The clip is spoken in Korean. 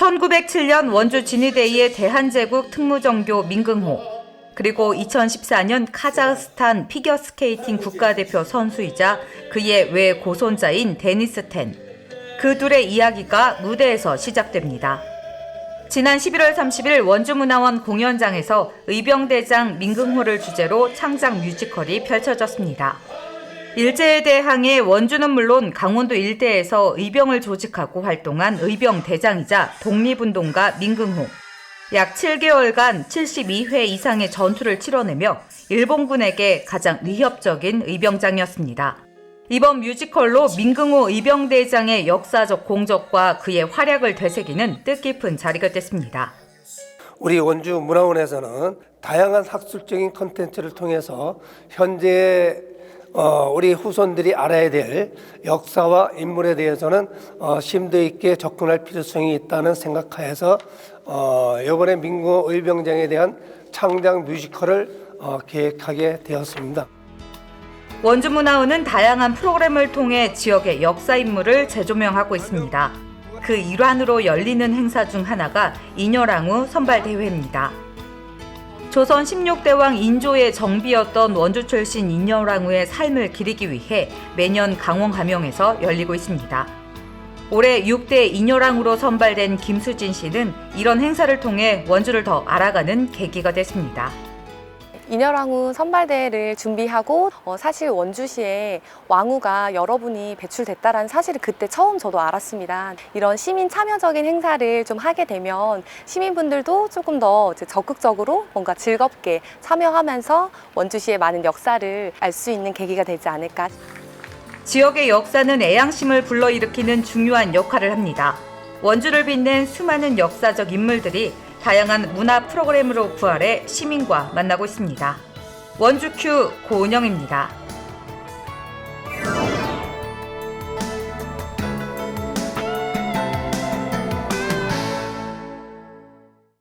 1907년 원주 진위대의의 대한제국 특무정교 민긍호 그리고 2014년 카자흐스탄 피겨스케이팅 국가대표 선수이자 그의 외 고손자인 데니스 텐. 그 둘의 이야기가 무대에서 시작됩니다. 지난 11월 30일 원주문화원 공연장에서 의병대장 민긍호를 주제로 창작 뮤지컬이 펼쳐졌습니다. 일제에 대항해 원주는 물론 강원도 일대에서 의병을 조직하고 활동한 의병 대장이자 독립운동가 민긍호. 약 7개월간 72회 이상의 전투를 치러내며 일본군에게 가장 위협적인 의병장이었습니다. 이번 뮤지컬로 민긍호 의병대장의 역사적 공적과 그의 활약을 되새기는 뜻깊은 자리가 됐습니다. 우리 원주 문화원에서는 다양한 학술적인 컨텐츠를 통해서 현재 어, 우리 후손들이 알아야 될 역사와 인물에 대해서는 어, 심도 있게 접근할 필요성이 있다는 생각하에서 어, 이번에 민고 의병장에 대한 창작 뮤지컬을 어, 계획하게 되었습니다. 원주문화원은 다양한 프로그램을 통해 지역의 역사 인물을 재조명하고 있습니다. 그 일환으로 열리는 행사 중 하나가 인여랑우 선발 대회입니다. 조선 16대 왕 인조의 정비였던 원주 출신 인여랑우의 삶을 기리기 위해 매년 강원 가명에서 열리고 있습니다. 올해 6대 인여랑우로 선발된 김수진 씨는 이런 행사를 통해 원주를 더 알아가는 계기가 됐습니다. 인여랑우 선발대회를 준비하고 어, 사실 원주시에 왕우가 여러분이 배출됐다라는 사실을 그때 처음 저도 알았습니다. 이런 시민 참여적인 행사를 좀 하게 되면 시민분들도 조금 더 적극적으로 뭔가 즐겁게 참여하면서 원주시의 많은 역사를 알 수 있는 계기가 되지 않을까 지역의 역사는 애양심을 불러일으키는 중요한 역할을 합니다. 원주를 빛낸 수많은 역사적 인물들이 다양한 문화 프로그램으로 부활해 시민과 만나고 있습니다. 원주큐 고은영입니다.